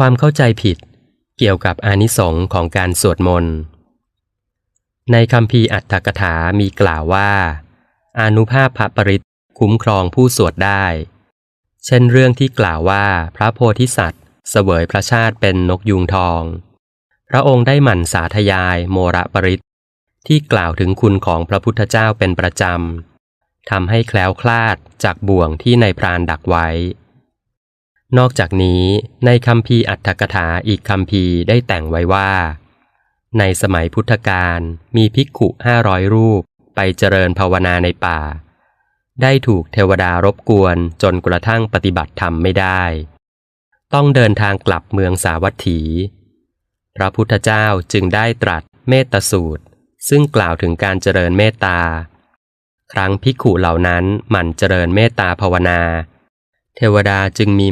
ความเข้าใจผิดเกี่ยวกับอานิสงส์ของการสวดมนต์ ในคำพีอัตถกถามีกล่าวว่า อานุภาพพระปริตคุ้มครองผู้สวดได้ เช่นเรื่องที่กล่าวว่าพระโพธิสัตว์ เสวยพระชาติเป็นนกยูงทอง พระองค์ได้หมั่นสาธยายโมระปริตที่กล่าวถึงคุณของพระพุทธเจ้าเป็นประจำทำให้แคล้วคลาดจากบ่วงที่ในพรานดักไว้ นอกจากนี้ในคำพีอัตถกถาอีกคำพีได้แต่งไว้ว่า ในสมัยพุทธกาลมีภิกขุห้าร้อยรูปไปเจริญภาวนาในป่า ได้ถูกเทวดารบกวนจนกระทั่งปฏิบัติธรรมไม่ได้ ต้องเดินทางกลับเมืองสาวัตถี พระพุทธเจ้าจึงได้ตรัสเมตตสูตร ซึ่งกล่าวถึงการเจริญเมตตา ครั้งภิกขุเหล่านั้นหมั่นเจริญเมตตาภาวนา เทวดาจึงมี